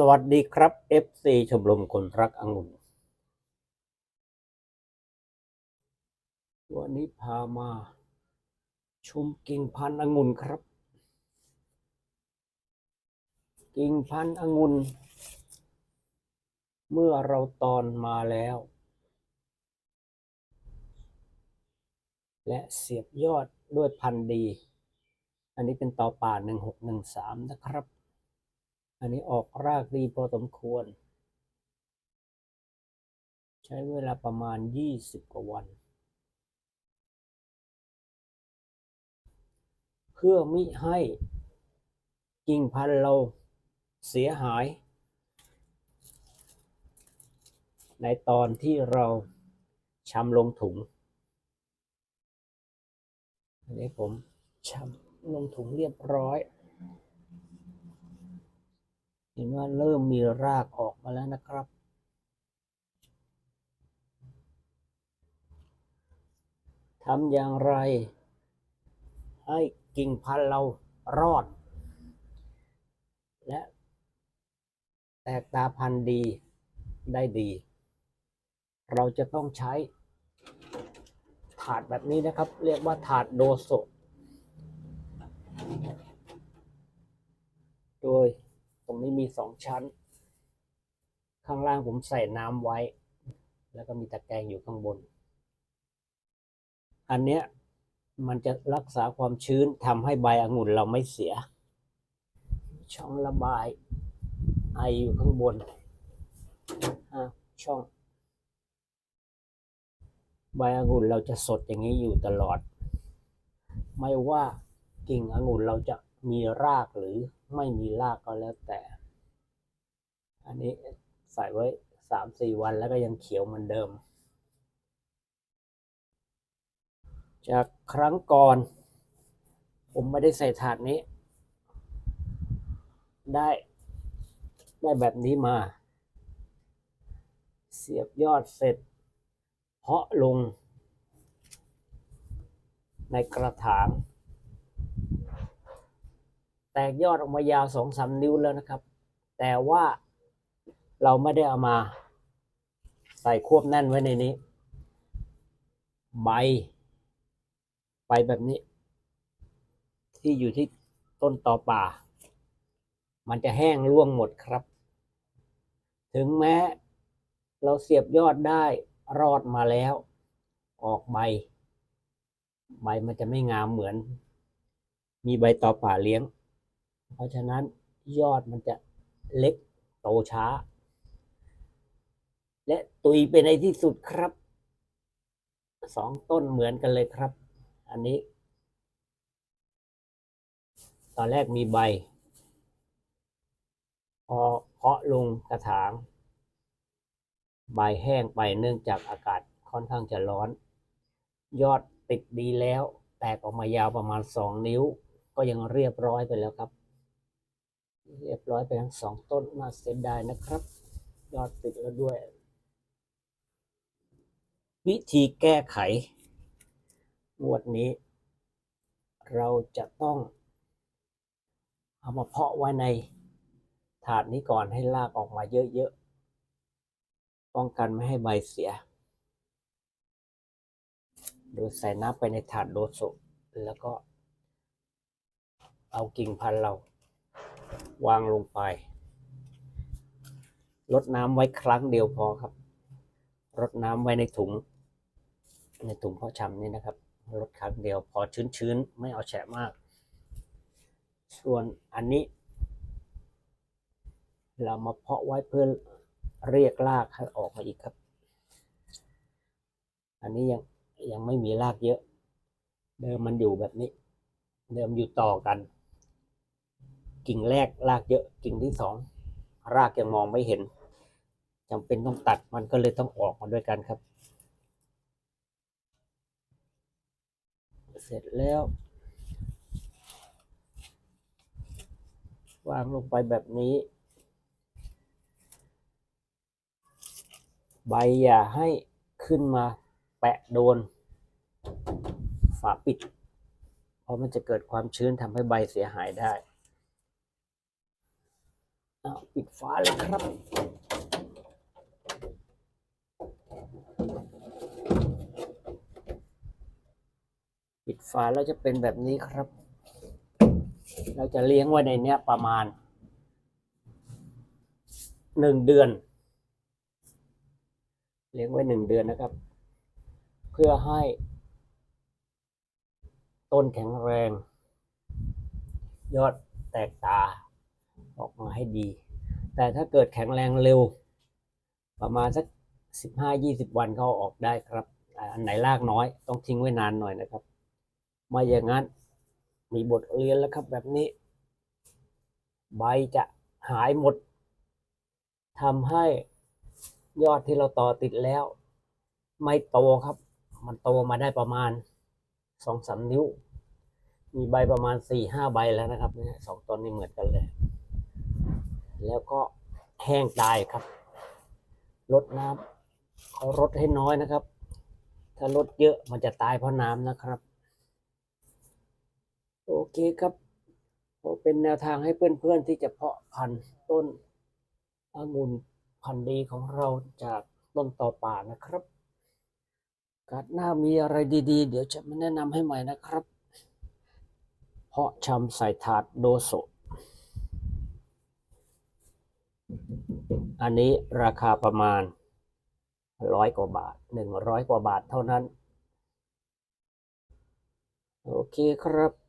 สวัสดีครับ FC ชมรมคนรักองุ่น วันนี้พามาชมกิ่งพันธุ์องุ่นครับ กิ่งพันธุ์องุ่น เมื่อเราตอนมาแล้ว และเสียบยอดด้วยพันธุ์ดี อันนี้เป็นต่อป่า 1613 นะครับ อันนี้ออกรากดีพอสมควร ใช้เวลาประมาณ 20 กว่าวัน เพื่อมิให้กิ่งพันธุ์เราเสียหาย ในตอนที่เราชำลงถุง อันนี้ผมชำลงถุงเรียบร้อย เห็นว่าเริ่มมีรากออกมาแล้วนะครับ ทำอย่างไร ให้กิ่งพันธุ์เรารอด และ แตกตาพันธุ์ดีได้ดี เราจะต้องใช้ ถาดแบบนี้นะครับ เรียกว่าถาดโดโซโดย สองชั้น ข้างล่างผมใส่น้ำไว้ แล้วก็มีตะแกรงอยู่ข้างบน อันเนี้ยมันจะรักษาความชื้นทำให้ใบองุ่นเราไม่เสีย ช่องระบายไออยู่ข้างบนช่อง ใบองุ่นเราจะสดอย่างนี้อยู่ตลอด ไม่ว่ากิ่งองุ่นเราจะมีรากหรือไม่มีรากก็แล้วแต่ อันนี้ใส่ไว้สามสี่วันแล้วก็ยังเขียวเหมือนเดิม จากครั้งก่อน ผมไม่ได้ใส่ถาดนี้ ได้ได้แบบนี้มา เสียบยอดเสร็จ เพาะลง ในกระถาง แตกยอดออกมายาวสองสามนิ้วแล้วนะครับ แต่ว่า เราไม่ได้เอามา ใส่ควบแน่นไว้ในนี้ ใบ ใบแบบนี้ ที่อยู่ที่ต้นตอป่า มันจะแห้งร่วงหมดครับ ถึงแม้เราเสียบยอดได้รอดมาแล้ว ออกใบ ใบมันจะไม่งามเหมือน มีใบตอป่าเลี้ยง เพราะฉะนั้นยอดมันจะเล็กโตช้า และตุยไปในที่สุดครับ สองต้นเหมือนกันเลยครับ อันนี้ ตอนแรกมีใบ พอเพาะลงกระถาง ใบแห้งไปเนื่องจากอากาศค่อนข้างจะร้อน ยอดติดดีแล้ว แตกออกมายาวประมาณสองนิ้ว ก็ยังเรียบร้อยไปแล้วครับ เรียบร้อยไปทั้งสองต้นน่าเสียดายนะครับ ยอดติดแล้วด้วย วิธีแก้ไขงวดนี้ เราจะต้องเอามาเพาะไว้ในถาดนี้ก่อนให้รากออกมาเยอะๆ ป้องกันไม่ให้ใบเสีย โดยใส่น้ำไปในถาดโดโซแล้วก็ เอากิ่งพันธุ์เรา วางลงไป ลดน้ำไว้ครั้งเดียวพอครับ รดน้ำไว้ในถุง ในถุงเพาะชำนี่นะครับลดครั้งเดียวพอชื้นๆ ไม่เอาแฉะมาก ส่วนอันนี้ เรามาเพาะไว้เพื่อเรียกรากให้ออกมาอีกครับ อันนี้ยังยังไม่มีรากเยอะ เดิมมันอยู่แบบนี้ เดิมอยู่ต่อกัน กิ่งแรกรากเยอะ กิ่งที่สองรากยังมองไม่เห็นจำเป็นต้องตัดมันก็เลยต้องออกมาด้วยกันครับ เสร็จแล้ว วางลงไปแบบนี้ ใบอย่าให้ขึ้นมาแปะโดน ฝาปิด เพราะมันจะเกิดความชื้นทำให้ใบเสียหายได้ ปิดฝาเลยครับ ฝาแล้วจะเป็นแบบนี้ครับ เราจะเลี้ยงไว้ในเนี้ยประมาณหนึ่งเดือน เลี้ยงไว้หนึ่งเดือนนะครับ เพื่อให้ ต้นแข็งแรง ยอดแตกตา ออกมาให้ดี แต่ถ้าเกิดแข็งแรงเร็ว ประมาณสักสิบห้ายี่สิบวันเขาออกได้ครับ อันไหนรากน้อยต้องทิ้งไว้นานหน่อยนะครับ ไม่อย่างนั้น มีบทเรียนแล้วครับแบบนี้ ใบจะหายหมดทำให้ยอดที่เราต่อติดแล้ว ไม่โตครับ มันโตมาได้ประมาณสองสามนิ้ว มีใบประมาณสี่ห้าใบแล้วนะครับเนี่ยสองต้นนี่เหมือนกันเลย แล้วก็แห้งตายครับลดน้ำเขาลดให้น้อยนะครับ ถ้าลดเยอะมันจะตายเพราะน้ำนะครับ โอเคครับเป็นแนวทางให้เพื่อนๆที่จะเพาะพันธุ์ต้นองุ่นพันธุ์ดีของเราจากต้นต่อป่านะครับการหน้ามีอะไรดีๆ เดี๋ยวจะมาแนะนำให้ใหม่นะครับ เพาะชำใส่ถาดโดโซอันนี้ราคาประมาณร้อยกว่าบาทหนึ่งร้อยกว่าบาทเท่านั้น โอเคครับ